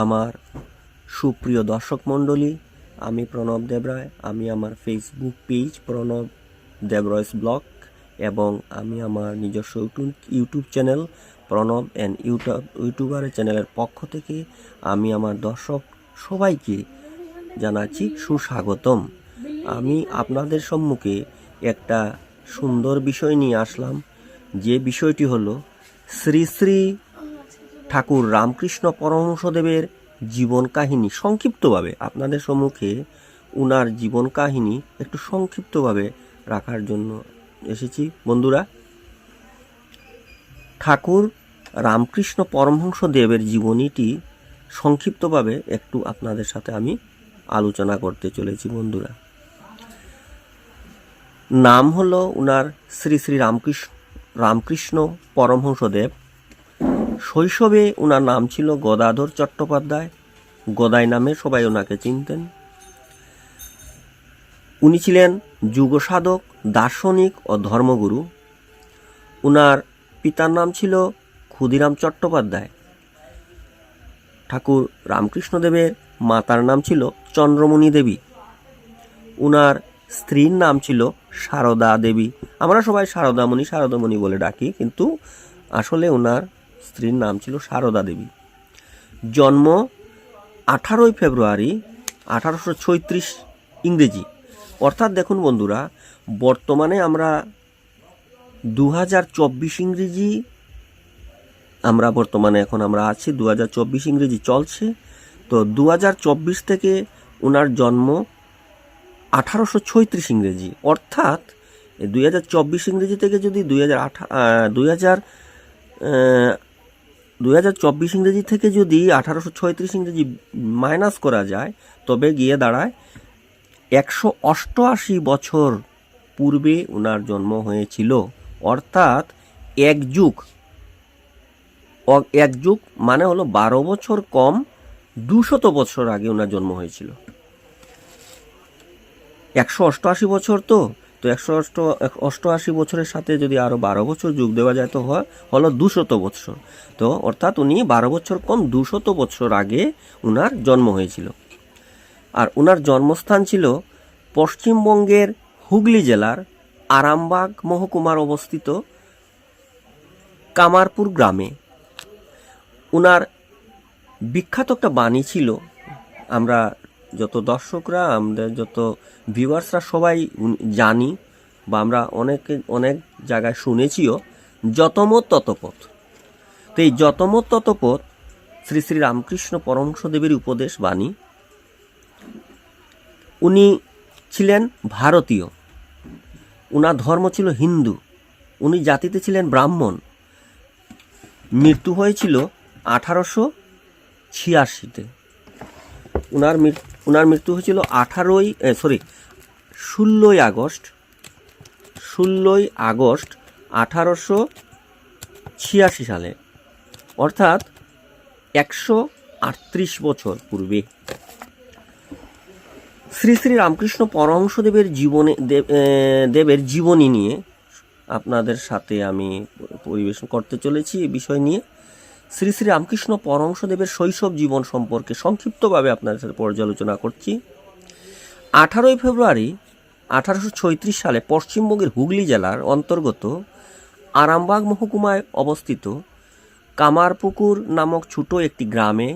আমার সুপ্রিয় দর্শক মণ্ডলী, আমি প্রণব দেবরায়, আমি আমার Facebook page Pranab Debroy's blog, এবং আমি আমার নিজস্ব YouTube channel Pranab and YouTube ইউটিউবারের চ্যানেলের পক্ষ থেকে আমি আমার দর্শক সবাইকে জানাচ্ছি সুস্বাগতম। আমি আপনাদের সম্মুখে একটা সুন্দর বিষয় নিয়ে আসলাম, যে বিষয়টি হলো শ্রী শ্রী ঠাকুর রামকৃষ্ণ পরমহংসদেবের জীবন কাহিনী সংক্ষিপ্তভাবে আপনাদের সম্মুখে উনার জীবন কাহিনী একটু সংক্ষিপ্তভাবে রাখার জন্য এসেছি। বন্ধুরা, ঠাকুর রামকৃষ্ণ পরমহংসদেবের জীবনীটি সংক্ষিপ্তভাবে একটু আপনাদের সাথে আমি আলোচনা করতে চলেছি বন্ধুরা। নাম হলো উনার শ্রী শ্রী রামকৃষ্ণ রামকৃষ্ণ পরমহংসদেব। শৈশবে ওনার নাম ছিল গদাধর চট্টোপাধ্যায়। গদাই নামে সবাই ওনাকে চিনতেন। উনি ছিলেন যুগসাধক, দার্শনিক ও ধর্মগুরু। ওনার পিতার নাম ছিল ক্ষুদিরাম চট্টোপাধ্যায়। ঠাকুর রামকৃষ্ণদেবের মাতার নাম ছিল চন্দ্রমণি দেবী। উনার স্ত্রীর নাম ছিল সারদা দেবী। আমরা সবাই সারদামণি সারদামণি বলে ডাকি, কিন্তু আসলে ওনার স্ত্রীর নাম ছিল সারদা দেবী। জন্ম আঠারোই ফেব্রুয়ারি আঠারোশো ছয়ত্রিশ ইংরেজি। অর্থাৎ দেখুন বন্ধুরা, বর্তমানে আমরা দু হাজার চব্বিশ ইংরেজি, আমরা বর্তমানে এখন আমরা আছি দু হাজার চব্বিশ ইংরেজি চলছে। তো দু হাজার চব্বিশ থেকে ওনার জন্ম আঠারোশো ছয়ত্রিশ ইংরেজি। অর্থাৎ দুই হাজার চব্বিশ ইংরেজি থেকে যদি দুই হাজার আঠা দুই হাজার দুই হাজার চব্বিশ ইংরেজি থেকে যদি আঠারোশো ছয়ত্রিশ ইংরেজি মাইনাস করা যায়, তবে গিয়ে দাঁড়ায় একশো অষ্টআশি বছর পূর্বে ওনার জন্ম হয়েছিল। অর্থাৎ এক যুগ। এক যুগ মানে হলো বারো বছর কম দুশত বছর আগে ওনার জন্ম হয়েছিল। একশো অষ্টআশি বছর তো। তো একশো অষ্ট অষ্টআশি বছরের সাথে যদি আরও বারো বছর যোগ দেওয়া যায় তো হয় হলো দুশত বছর তো অর্থাৎ উনি বারো বছর কম দুশত বছর আগে উনার জন্ম হয়েছিল। আর উনার জন্মস্থান ছিল পশ্চিমবঙ্গের হুগলি জেলার আরামবাগ মহকুমার অবস্থিত কামারপুর গ্রামে। উনার বিখ্যাত একটা বাণী ছিল, আমরা যত দর্শকরা আমাদের যত ভিউয়ার্সরা সবাই জানি বা আমরা অনেকে, অনেক জায়গায় শুনেছিও, যতমত ততপথ। তো এই যতমত ততপথ শ্রী শ্রী রামকৃষ্ণ পরমহংসদেবের উপদেশ বাণী, উনি ছিলেন ভারতীয়, উনার ধর্ম ছিল হিন্দু, উনি জাতিতে ছিলেন ব্রাহ্মণ। মৃত্যু হয়েছিল আঠারোশো ছিয়াশিতে। উনার মৃত্যু উনার মৃত্যু হয়েছিল আঠারোই সরি ষোলোই আগস্ট ষোলোই আগস্ট আঠারোশো ছিয়াশি সালে। অর্থাৎ একশো আটত্রিশ বছর পূর্বে। শ্রী শ্রী রামকৃষ্ণ পরমহংসদেবের জীবনে দেব- দেবের জীবনী নিয়ে আপনাদের সাথে আমি পরিবেশন করতে চলেছি এই বিষয় নিয়ে। শ্রী শ্রী রামকৃষ্ণ পরমহংসদেবের শৈশব জীবন সম্পর্কে সংক্ষিপ্তভাবে আপনাদের সাথে পর্যালোচনা করছি। আঠারোই ফেব্রুয়ারি আঠারোশো সালে পশ্চিমবঙ্গের হুগলি জেলার অন্তর্গত আরামবাগ মহকুমায় অবস্থিত কামারপুকুর নামক ছোট একটি গ্রামে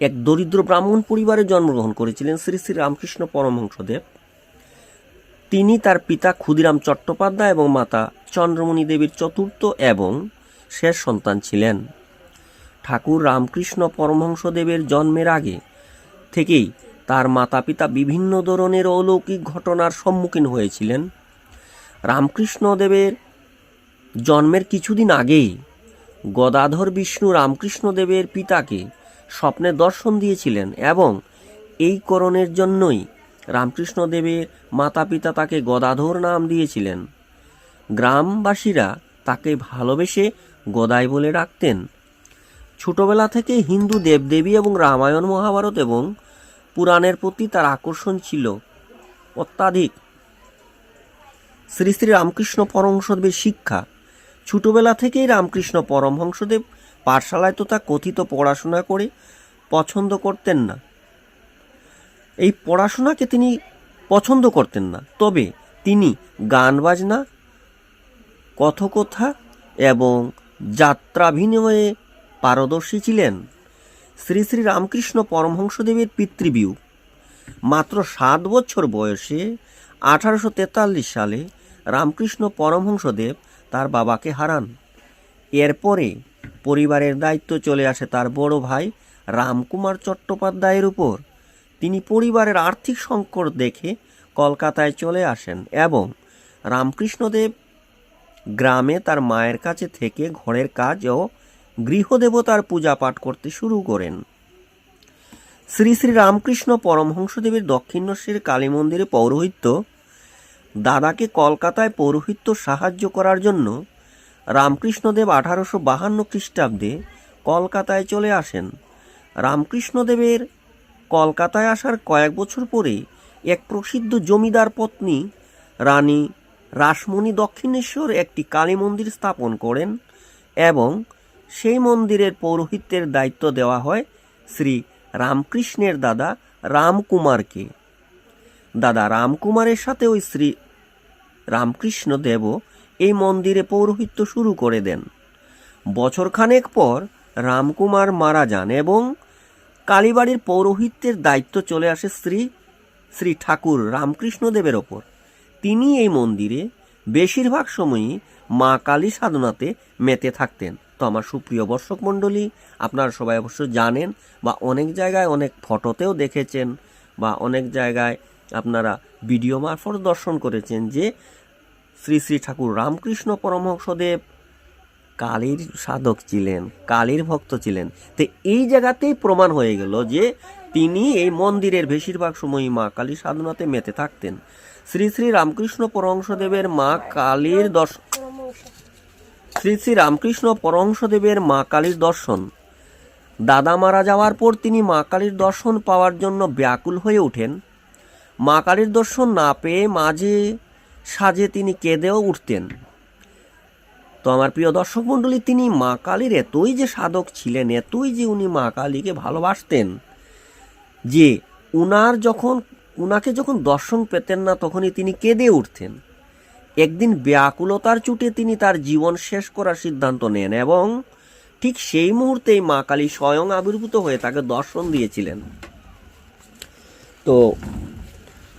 এক দরিদ্র ব্রাহ্মণ পরিবারে জন্মগ্রহণ করেছিলেন শ্রী শ্রী রামকৃষ্ণ পরমহংসদেব। তিনি তার পিতা ক্ষুদিরাম চট্টোপাধ্যায় এবং মাতা চন্দ্রমণি দেবীর চতুর্থ এবং শেষ সন্তান ছিলেন। ঠাকুর রামকৃষ্ণ পরমহংসদেবের জন্মের আগে থেকেই তার মাতা পিতা বিভিন্ন ধরনের অলৌকিক ঘটনার সম্মুখীন হয়েছিলেন। রামকৃষ্ণদেবের জন্মের কিছুদিন আগেই গদাধর বিষ্ণু রামকৃষ্ণদেবের পিতাকে স্বপ্নে দর্শন দিয়েছিলেন এবং এই করণের জন্যই রামকৃষ্ণদেবের মাতা পিতা তাকে গদাধর নাম দিয়েছিলেন। গ্রামবাসীরা তাকে ভালোবেসে গদাই বলে ডাকতেন। ছোটবেলা থেকে হিন্দু দেবদেবী এবং রামায়ণ মহাভারত এবং পুরাণের প্রতি তার আকর্ষণ ছিল। অত্যাধিক। শ্রী শ্রী রামকৃষ্ণ পরমহংসদেবের শিক্ষা। ছোটবেলা থেকেই রামকৃষ্ণ পরমহংসদেব পাঠশালায় তো তা কথিত পড়াশোনা করে পছন্দ করতেন না। এই পড়াশোনাকে তিনি পছন্দ করতেন না। তবে তিনি গান বাজনা কথকথা এবং যাত্রাভিনয়ে পারদর্শী ছিলেন। শ্রী শ্রী রামকৃষ্ণ পরমহংসদেবের পিতৃবিয়োগ। মাত্র সাত বছর বয়সে আঠারোশো তেতাল্লিশ সালে রামকৃষ্ণ পরমহংসদেব তার বাবাকে হারান। এরপরে পরিবারের দায়িত্ব চলে আসে তার বড় ভাই রামকুমার চট্টোপাধ্যায়ের উপর। তিনি পরিবারের আর্থিক সংকট দেখে কলকাতায় চলে আসেন এবং রামকৃষ্ণদেব গ্রামে তার মায়ের কাছে থেকে ঘরের কাজ ও গৃহদেবতার পূজা পাঠ করতে শুরু করেন। শ্রী শ্রী রামকৃষ্ণ পরমহংসদেবের দক্ষিণেশ্বরের কালী মন্দিরে পৌরোহিত্য, দাদাকে কলকাতায় পৌরোহিত্য সাহায্য করার জন্য রামকৃষ্ণদেব আঠারোশো বাহান্ন খ্রিস্টাব্দে কলকাতায় চলে আসেন। রামকৃষ্ণদেবের কলকাতায় আসার কয়েক বছর পরে এক প্রসিদ্ধ জমিদার পত্নী রানী রাসমণি দক্ষিণেশ্বর একটি কালী মন্দির স্থাপন করেন এবং সেই মন্দিরের পৌরোহিত্যের দায়িত্ব দেওয়া হয় শ্রী রামকৃষ্ণের দাদা রামকুমারকে। দাদা রামকুমারের সাথে ওই শ্রী রামকৃষ্ণ দেবও এই মন্দিরে পৌরোহিত্য শুরু করে দেন। বছরখানেক পর রামকুমার মারা যান এবং কালীবাড়ির পৌরোহিত্যের দায়িত্ব চলে আসে শ্রী শ্রী ঠাকুর রামকৃষ্ণদেবের ওপর। তিনি এই মন্দিরে বেশিরভাগ সময়ই মা কালী সাধনাতে মেতে থাকতেন। তো আমার সুপ্রিয় দর্শক মণ্ডলী, আপনারা সবাই অবশ্য জানেন বা অনেক জায়গায় অনেক ফটোতেও দেখেছেন বা অনেক জায়গায় আপনারা ভিডিও মারফত দর্শন করেছেন যে শ্রী শ্রী ঠাকুর রামকৃষ্ণ পরমহংসদেব কালীর সাধক ছিলেন, কালীর ভক্ত ছিলেন। তো এই জায়গাতেই প্রমাণ হয়ে গেল যে তিনি এই মন্দিরের বেশিরভাগ সময়ই মা কালী সাধনাতে মেতে থাকতেন। শ্রী শ্রী রামকৃষ্ণ পরমহংসদেবের মা কালীর দর্শন শ্রী শ্রী রামকৃষ্ণ পরমহংসদেবের মা কালীর দর্শন। দাদা মারা যাওয়ার পর তিনি মা কালীর দর্শন পাওয়ার জন্য ব্যাকুল হয়ে ওঠেন। মা কালীর দর্শন না পেয়ে মাঝে সাজে তিনি কেঁদেও উঠতেন। তো আমার প্রিয় দর্শক মণ্ডলী, তিনি মা কালীর এতই যে সাধক ছিলেন, এতই যে উনি মা কালীকে ভালোবাসতেন যে উনার যখন, উনাকে যখন দর্শন পেতেন না, তখনই তিনি কেঁদে উঠতেন। একদিন ব্যাকুলতার চুটে তিনি তার জীবন শেষ করার সিদ্ধান্ত নেন এবং ঠিক সেই মুহূর্তেই মা কালী স্বয়ং আবির্ভূত হয়ে তাকে দর্শন দিয়েছিলেন। তো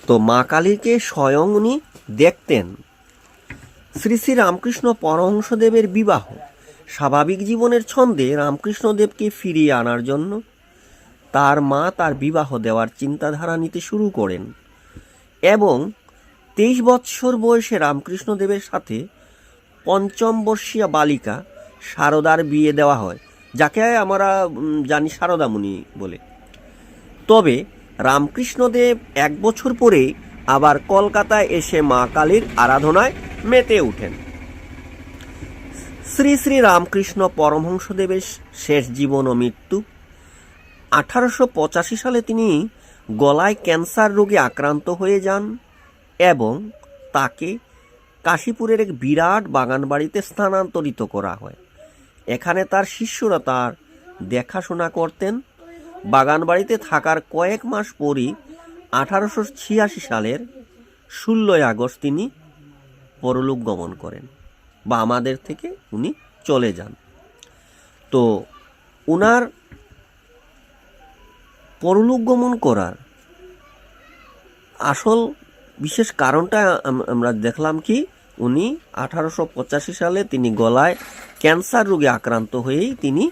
তো মা কালীকে স্বয়ং উনি দেখতেন। শ্রী শ্রী রামকৃষ্ণ পরমহংসদেবের বিবাহ, স্বাভাবিক জীবনের ছন্দে রামকৃষ্ণদেবকে ফিরিয়ে আনার জন্য তার মা তার বিবাহ দেওয়ার চিন্তাধারা নিতে শুরু করেন এবং তেইশ বৎসর বয়সে রামকৃষ্ণদেবের সাথে পঞ্চম বর্ষীয় বালিকা সারদার বিয়ে দেওয়া হয়, যাকে আমরা জানি শারদামণি বলে। তবে রামকৃষ্ণদেব এক বছর পরে আবার কলকাতায় এসে মা কালীর আরাধনায় মেতে ওঠেন। শ্রী শ্রী রামকৃষ্ণ পরমহংসদেবের শেষ জীবন ও মৃত্যু। আঠারোশো পঁচাশি সালে তিনি গলায় ক্যান্সার রোগে আক্রান্ত হয়ে যান। এবং তাকে কাশীপুরের এক বিরাট বাগান বাড়িতে স্থানান্তরিত করা হয়। এখানে তার শিষ্যরা তার দেখাশোনা করতেন। বাগান বাড়িতে থাকার কয়েক মাস পরই আঠারোশো ছিয়াশি সালের ষোলোই আগস্ট তিনি পরলোক গমন করেন বা আমাদের থেকে উনি চলে যান। তো উনার পরলোক গমন করার আসল বিশেষ কারণটা আমরা দেখলাম কি, উনি আঠারোশো পঁচাশি সালে তিনি গলায় ক্যান্সার রোগে আক্রান্ত হয়েই তিনি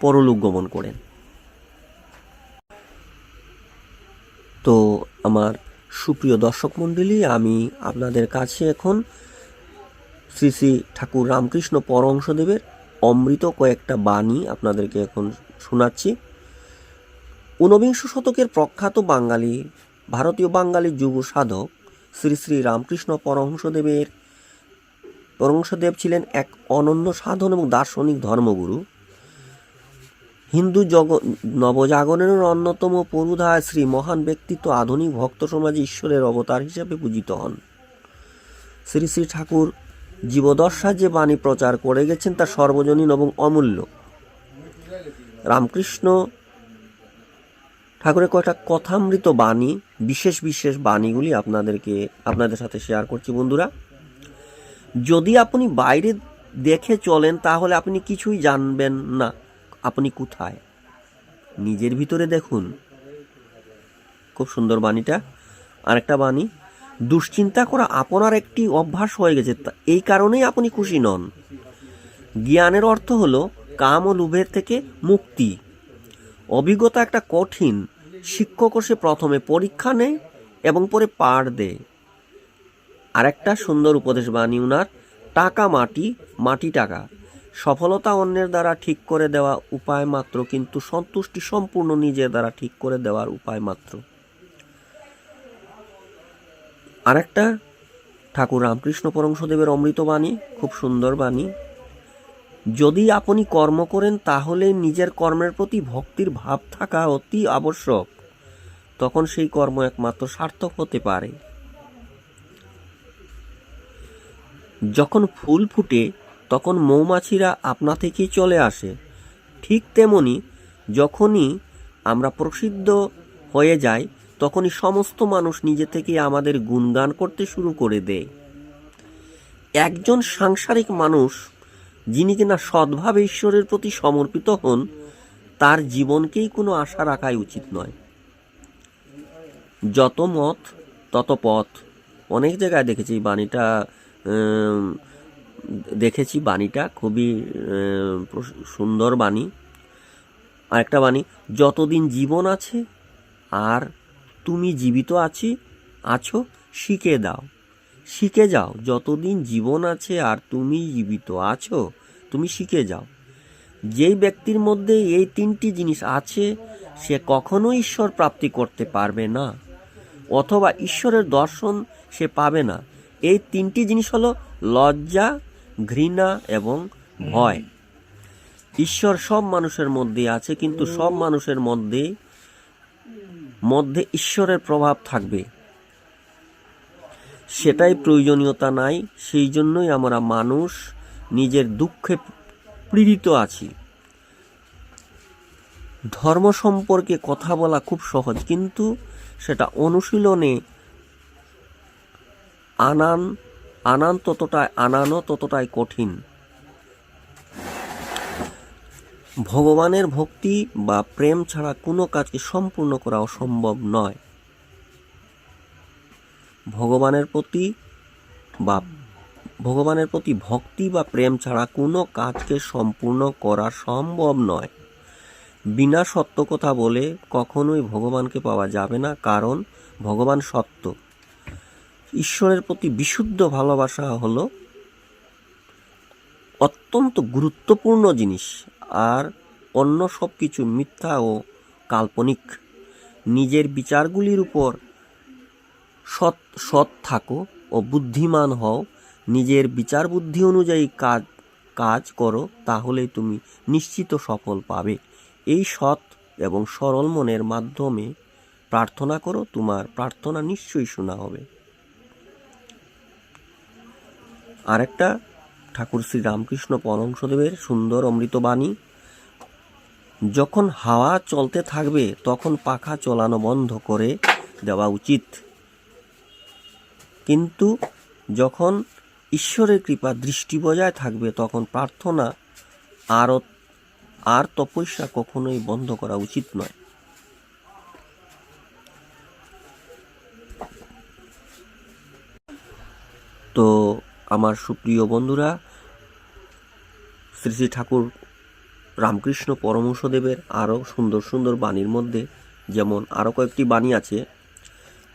পরলোক গমন করেন। তো আমার সুপ্রিয় দর্শক মণ্ডলী আমি আপনাদের কাছে এখন শ্রী শ্রী ঠাকুর রামকৃষ্ণ পরমংশদেবের অমৃত কয়েকটা বাণী আপনাদেরকে এখন শোনাচ্ছি। ঊনবিংশ শতকের প্রখ্যাত বাঙালি ভারতীয় বাঙালি যুব সাধক শ্রী শ্রী রামকৃষ্ণ পরমহংসদেবের পরমহংসদেব ছিলেন এক অনন্য সাধন এবং দার্শনিক ধর্মগুরু। হিন্দু জগ নবজাগরণের অন্যতম পুরুধায় শ্রী মহান ব্যক্তিত্ব আধুনিক ভক্ত সমাজে ঈশ্বরের অবতার হিসেবে পূজিত হন। শ্রী শ্রী ঠাকুর জীবদশা যে বাণী প্রচার করে গেছেন তা সর্বজনীন এবং অমূল্য। রামকৃষ্ণ ঠাকুরের কয়েকটা কথামৃত বাণী, বিশেষ বিশেষ বাণীগুলি আপনাদেরকে আপনাদের সাথে শেয়ার করছি বন্ধুরা। যদি আপনি বাইরে দেখে চলেন, তাহলে আপনি কিছুই জানবেন না। আপনি কোথায়? নিজের ভিতরে দেখুন। খুব সুন্দর বাণীটা। আরেকটা বাণী, দুশ্চিন্তা করা আপনার একটি অভ্যাস হয়ে গেছে এই কারণেই আপনি খুশি নন। জ্ঞানের অর্থ হলো কাম ও লোভের থেকে মুক্তি। অভিজ্ঞতা একটা কঠিন শিক্ষক সে প্রথমে পরীক্ষা নেয় এবং পরে পার দেয়। আরেকটা সুন্দর উপদেশ বাণী উনার, টাকা মাটি মাটি টাকা। সফলতা অন্যের দ্বারা ঠিক করে দেওয়া উপায় মাত্র, কিন্তু সন্তুষ্টি সম্পূর্ণ নিজের দ্বারা ঠিক করে দেওয়ার উপায় মাত্র। আরেকটা ঠাকুর রামকৃষ্ণ পরমশদেবের অমৃত বাণী, খুব সুন্দর বাণী। যদি আপনি কর্ম করেন তাহলে নিজের কর্মের প্রতি ভক্তির ভাব থাকা অতি আবশ্যক। তখন সেই কর্ম একমাত্র সার্থক হতে পারে। যখন ফুল ফুটে, তখন মৌমাছিরা আপনা থেকেই চলে আসে। ঠিক তেমনি যখনই আমরা প্রসিদ্ধ হয়ে যাই, তখনই সমস্ত মানুষ নিজে থেকে আমাদের গুণগান করতে শুরু করে দেয়। একজন সাংসারিক মানুষ যিনি কিনা সৎভাবে ঈশ্বরের প্রতি সমর্পিত হন, তার জীবনকেই কোনো আশা রাখাই উচিত নয়। যত মত, তত পথ। অনেক জায়গায় দেখেছি বাণীটা দেখেছি বাণীটা, খুবই সুন্দর বাণী। আরেকটা বাণী, যতদিন জীবন আছে আর তুমি জীবিত আছি, আছো, শিখে দাও। শিখে যাও। যতদিন জীবন আছে আর তুমি জীবিত আছো, তুমি শিখে যাও। যেই ব্যক্তির মধ্যে এই তিনটি জিনিস আছে, সে কখনো ঈশ্বর প্রাপ্তি করতে পারবে না, অথবা ঈশ্বরের দর্শন সে পাবে না। এই তিনটি জিনিস হলো লজ্জা, ঘৃণা এবং ভয়। ঈশ্বর সব মানুষের মধ্যে আছে, কিন্তু সব মানুষের মধ্যে মধ্যে ঈশ্বরের প্রভাব থাকবে। সেটাই প্রয়োজনীয়তা নাই, সেই জন্যই আমরা মানুষ নিজের দুঃখে পীড়িত আছি। ধর্ম সম্পর্কে কথা বলা খুব সহজ, কিন্তু সেটা অনুশীলনে আনান আনান ততটাই, আনানো ততটাই কঠিন। ভগবানের ভক্তি বা প্রেম ছাড়া কোনো কাজকে সম্পূর্ণ করা অসম্ভব নয়। ভগবানের প্রতি বা ভগবানের প্রতি ভক্তি বা প্রেম ছাড়া কোনো কাজকে সম্পূর্ণ করা সম্ভব নয়। বিনা সত্য কথা বলে কখনোই ভগবানকে পাওয়া যাবে না, কারণ ভগবান সত্য। ঈশ্বরের প্রতি বিশুদ্ধ ভালোবাসা হলো অত্যন্ত গুরুত্বপূর্ণ জিনিস, আর অন্য সব কিছু মিথ্যা ও কাল্পনিক। নিজের বিচারগুলির উপর সৎ সৎ থাকো ও বুদ্ধিমান হও। নিজের বিচার বুদ্ধি অনুযায়ী কাজ কাজ করো তাহলেই তুমি নিশ্চিত সফল পাবে। এই সৎ এবং সরল মনের মাধ্যমে প্রার্থনা করো, তোমার প্রার্থনা নিশ্চয়ই শোনা হবে। আরেকটা ঠাকুর শ্রী রামকৃষ্ণ পরমশদেবের সুন্দর অমৃতবাণী যখন হাওয়া চলতে থাকবে, তখন পাখা চলানো বন্ধ করে দেওয়া উচিত। কিন্তু যখন ঈশ্বরের কৃপা দৃষ্টি বজায় থাকবে, তখন প্রার্থনা আর আর তপস্যা কখনোই বন্ধ করা উচিত নয়। তো আমার সুপ্রিয় বন্ধুরা, শ্রী শ্রী ঠাকুর রামকৃষ্ণ পরমহংসদেবের আরও সুন্দর সুন্দর বাণীর মধ্যে যেমন আরও কয়েকটি বাণী আছে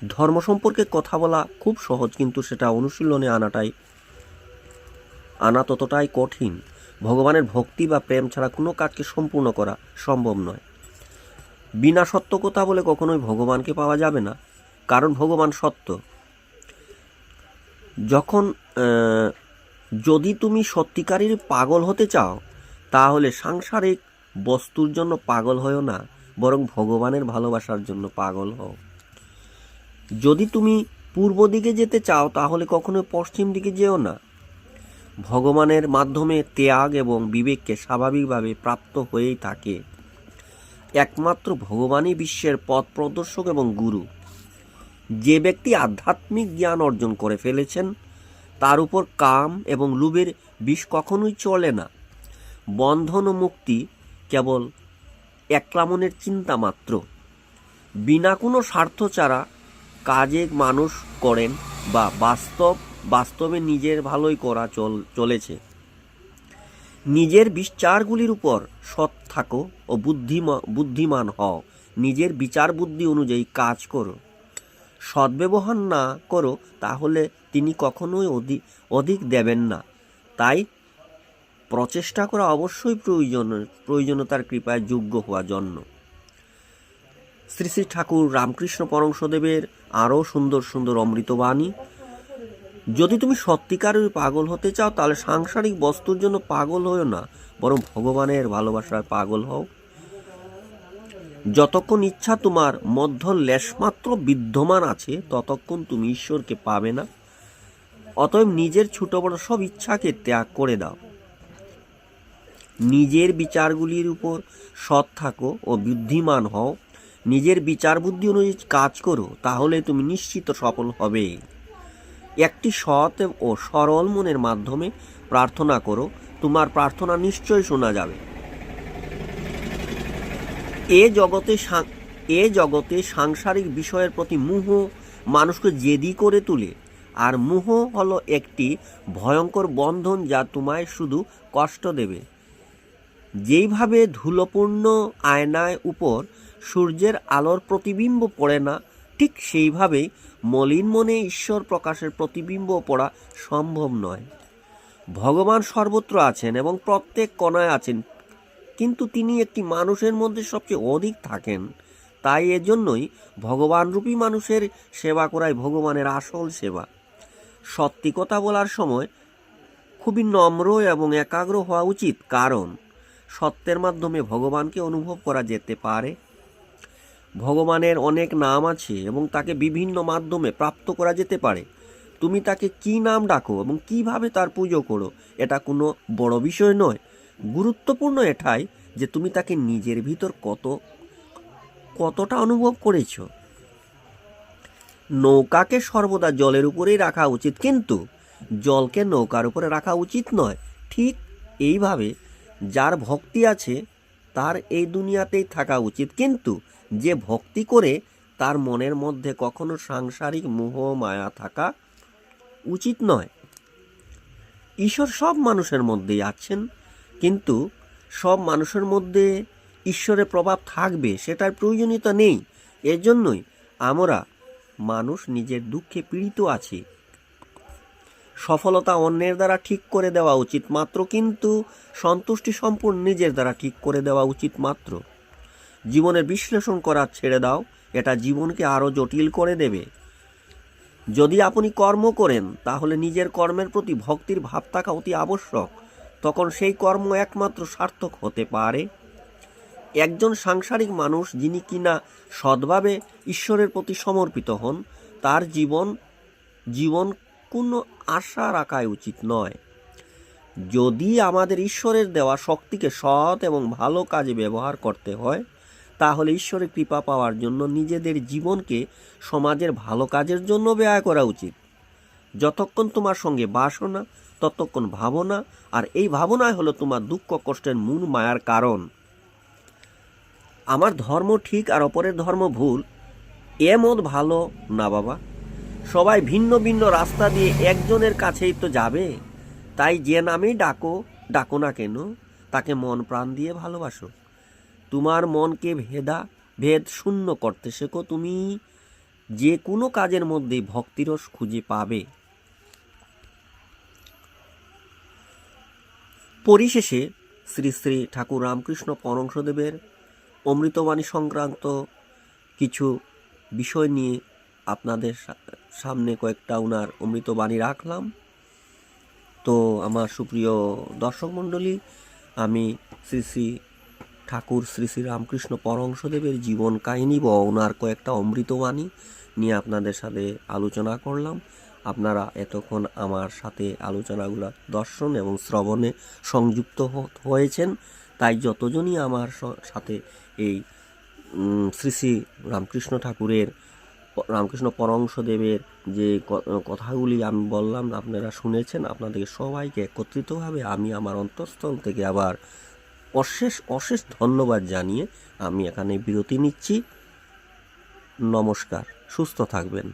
ধর্ম সম্পর্কে কথা বলা খুব সহজ, কিন্তু সেটা অনুশীলনে আনাটাই। আনা ততটাই কঠিন। ভগবানের ভক্তি বা প্রেম ছাড়া কোনো কাজকে সম্পূর্ণ করা সম্ভব নয়। বিনা সত্য কথা বলে কখনোই ভগবানকে পাওয়া যাবে না, কারণ ভগবান সত্য। যখন যদি তুমি সত্যিকারের পাগল হতে চাও, তাহলে সাংসারিক বস্তুর জন্য পাগল হও না, বরং ভগবানের ভালোবাসার জন্য পাগল হও। যদি তুমি পূর্ব দিকে যেতে চাও, তাহলে কখনো পশ্চিম দিকে যেও না। ভগবানের মাধ্যমে ত্যাগ এবং বিবেককে স্বাভাবিকভাবে প্রাপ্ত হয়েই থাকে। একমাত্র ভগবানই বিশ্বের পথ প্রদর্শক এবং গুরু। যে ব্যক্তি আধ্যাত্মিক জ্ঞান অর্জন করে ফেলেছেন, তার উপর কাম এবং লোভের বিষ কখনোই চলে না। বন্ধন ও মুক্তি কেবল একলামনের চিন্তা মাত্র। বিনা কোনো স্বার্থ ছাড়া কাজে মানুষ করেন বা বাস্তব, বাস্তবে নিজের ভালোই করা চল, চলেছে। নিজের বিচারগুলির উপর সৎ থাকো ও বুদ্ধিমা, বুদ্ধিমান হও। নিজের বিচার বুদ্ধি অনুযায়ী কাজ করো। সদ্ব্যবহার না করো, তাহলে তিনি কখনোই অধিক অধিক দেবেন না। তাই প্রচেষ্টা করা অবশ্যই প্রয়োজন, প্রয়োজনীয়তার কৃপায় যোগ্য হওয়ার জন্য। শ্রী শ্রী ঠাকুর রামকৃষ্ণ পরমশদেবের আরও সুন্দর সুন্দর অমৃতবাণী যদি তুমি সত্যিকারের পাগল হতে চাও, তাহলে সাংসারিক বস্তুর জন্য পাগল হও না, বরং ভগবানের ভালোবাসায় পাগল হও। যতক্ষণ ইচ্ছা তোমার মধ্য লেশমাত্র বিদ্যমান আছে, ততক্ষণ তুমি ঈশ্বরকে পাবে না। অতএব নিজের ছোট বড় সব ইচ্ছাকে ত্যাগ করে দাও। নিজের বিচারগুলির উপর সৎ থাকো ও বুদ্ধিমান হও। নিজের বিচার বুদ্ধি অনুযায়ী কাজ করো, তাহলে তুমি নিশ্চিত সফল হবে। একটি সৎ ও সরল মনের মাধ্যমে প্রার্থনা করো, তোমার প্রার্থনা নিশ্চয় শোনা যাবে। এ জগতে এ জগতে সাংসারিক বিষয়ের প্রতি মোহ মানুষকে জেদি করে তোলে, আর মোহ হলো একটি ভয়ঙ্কর বন্ধন যা তোমায় শুধু কষ্ট দেবে। যেইভাবে ধুলোপূর্ণ আয়নায় উপর সূর্যের আলোর প্রতিবিম্ব পড়ে না। ঠিক সেইভাবেই মলিন মনে ঈশ্বর প্রকাশের প্রতিবিম্ব পড়া সম্ভব নয়। ভগবান সর্বত্র আছেন এবং প্রত্যেক কণায় আছেন, কিন্তু তিনি একটি মানুষের মধ্যে সবচেয়ে অধিক থাকেন। তাই এজন্যই ভগবানরূপী মানুষের সেবা করাই ভগবানের আসল সেবা। সত্যি কথা বলার সময় খুবই নম্র এবং একাগ্র হওয়া উচিত, কারণ সত্যের মাধ্যমে ভগবানকে অনুভব করা যেতে পারে। ভগবানের অনেক নাম আছে এবং তাকে বিভিন্ন মাধ্যমে প্রাপ্ত করা যেতে পারে। তুমি তাকে কি নাম ডাকো এবং কীভাবে তার পুজো করো, এটা কোনো বড় বিষয় নয়। গুরুত্বপূর্ণ এটাই যে তুমি তাকে নিজের ভিতর কত, কতটা অনুভব করেছ। নৌকাকে সর্বদা জলের উপরেই রাখা উচিত, কিন্তু জলকে নৌকার উপরে রাখা উচিত নয়। ঠিক এইভাবে যার ভক্তি আছে, তার এই দুনিয়াতেই থাকা উচিত। কিন্তু যে ভক্তি করে তার মনের মধ্যে কখনো সাংসারিক মোহ, মায়া থাকা উচিত নয়। ঈশ্বর সব মানুষের মধ্যেই আছেন, কিন্তু সব মানুষের মধ্যে ঈশ্বরের প্রভাব থাকবে, সেটার প্রয়োজনীয়তা নেই। এজন্যই আমরা মানুষ নিজের দুঃখে পীড়িত আছি। সফলতা অন্যের দ্বারা ঠিক করে দেওয়া উচিত মাত্র, কিন্তু সন্তুষ্টি সম্পূর্ণ নিজের দ্বারা ঠিক করে দেওয়া উচিত মাত্র। জীবনের বিশ্লেষণ করা ছেড়ে দাও, এটা জীবনকে আরও জটিল করে দেবে। যদি আপনি কর্ম করেন, তাহলে নিজের কর্মের প্রতি ভক্তির ভাব থাকা অতি আবশ্যক। তখন সেই কর্ম একমাত্র সার্থক হতে পারে। একজন সাংসারিক মানুষ যিনি কিনা সৎভাবে ঈশ্বরের প্রতি সমর্পিত হন, তার জীবন জীবন কোনো আশা রাখা উচিত নয়। যদি আমাদের ঈশ্বরের দেওয়া শক্তিকে সৎ এবং ভালো কাজে ব্যবহার করতে হয় তাহলে ঈশ্বরের কৃপা পাওয়ার জন্য নিজেদের জীবনকে সমাজের ভালো কাজের জন্য ব্যয় করা উচিত। যতক্ষণ তোমার সঙ্গে বাসনা, ততক্ষণ ভাবনা, আর এই ভাবনাই হলো তোমার দুঃখ, কষ্টের মূল মায়ার কারণ। আমার ধর্ম ঠিক আর অপরের ধর্ম ভুল, এ মত ভালো না বাবা। সবাই ভিন্ন ভিন্ন রাস্তা দিয়ে একজনের কাছেই তো যাবে। তাই যে নামেই ডাকো ডাকো না কেন, তাকে মন প্রাণ দিয়ে ভালোবাসো। তোমার মনকে ভেদা, ভেদ শূন্য করতে শেখো। তুমি যে কোনো কাজের মধ্যেই ভক্তিরস খুঁজে পাবে। পরিশেষে শ্রী শ্রী ঠাকুর রামকৃষ্ণ পরমশদেবের অমৃতবাণী সংক্রান্ত কিছু বিষয় নিয়ে আপনাদের সামনে কয়েকটা ওনার অমৃতবাণী রাখলাম। তো আমার সুপ্রিয় দর্শক মণ্ডলী, আমি শ্রী শ্রী ঠাকুর শ্রী শ্রী রামকৃষ্ণ পরংশদেবের জীবন কাহিনী বা ওনার কয়েকটা অমৃতবাণী নিয়ে আপনাদের সাথে আলোচনা করলাম। আপনারা এতক্ষণ আমার সাথে আলোচনাগুলো দর্শন এবং শ্রবণে সংযুক্ত হয়েছেন। তাই যতজনই আমার সাথে এই শ্রী শ্রী রামকৃষ্ণ ঠাকুরের, রামকৃষ্ণ পরংশদেবের যে কথাগুলি আমি বললাম, আপনারা শুনেছেন আপনাদের সবাইকে একত্রিতভাবে আমি আমার অন্তঃস্থল থেকে আবার অশেষ অশেষ ধন্যবাদ জানিয়ে আমি এখানে বিরতি নিচ্ছি। নমস্কার সুস্থ থাকবেন।